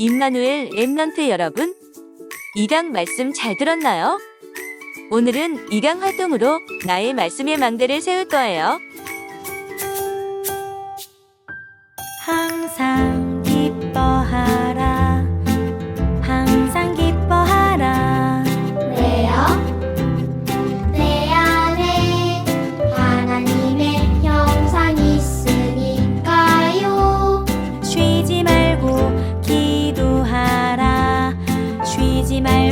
임마누엘 랩넌트 여러분, 2강 말씀 잘 들었나요? 오늘은 2강 활동으로 나의 말씀의 망대를 세울 거예요. 이 말.